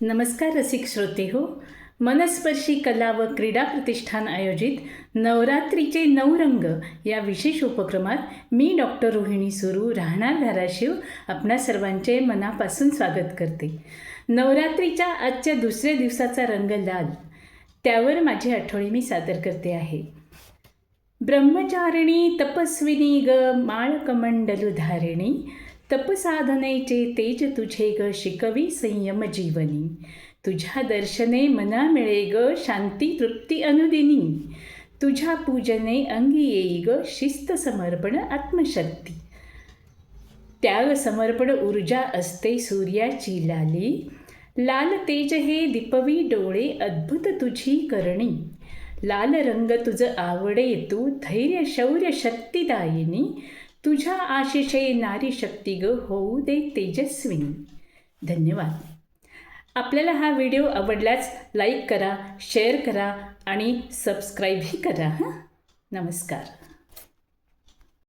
नमस्कार रसिक श्रोते हो. मनस्पर्शी कला व क्रीडा प्रतिष्ठान आयोजित नवरात्रीचे नऊ रंग या विशेष उपक्रमात मी डॉक्टर रोहिणी सुरू राहणार धाराशिव आपणा सर्वांचे मनापासून स्वागत करते. नवरात्रीच्या आजच्या दुसऱ्या दिवसाचा रंग लाल त्यावर माझी आठवणी मी सादर करते आहे. ब्रह्मचारिणी तपस्विनी ग माळकमंडलू धारिणी तपसाधनेचे तेज तुझे ग शिकवी संयम जीवनी. तुझ्या दर्शने मना मिळे ग शांती तृप्ती अनुदिनी. तुझ्या पूजने अंगी येई ग शिस्त समर्पण आत्मशक्ती. त्याग समर्पण ऊर्जा असते सूर्याची लाली. लाल तेज हे दीपवी डोळे अद्भुत तुझी करणी. लाल रंग तुझ आवडे तू धैर्य शौर्य शक्तिदायिनी. तुझ्या आशिषयी नारी शक्ती ग होऊ दे तेजस्विनी. धन्यवाद. आपल्याला हा व्हिडिओ आवडल्यास लाईक करा शेअर करा आणि सबस्क्राईबही करा हां? नमस्कार.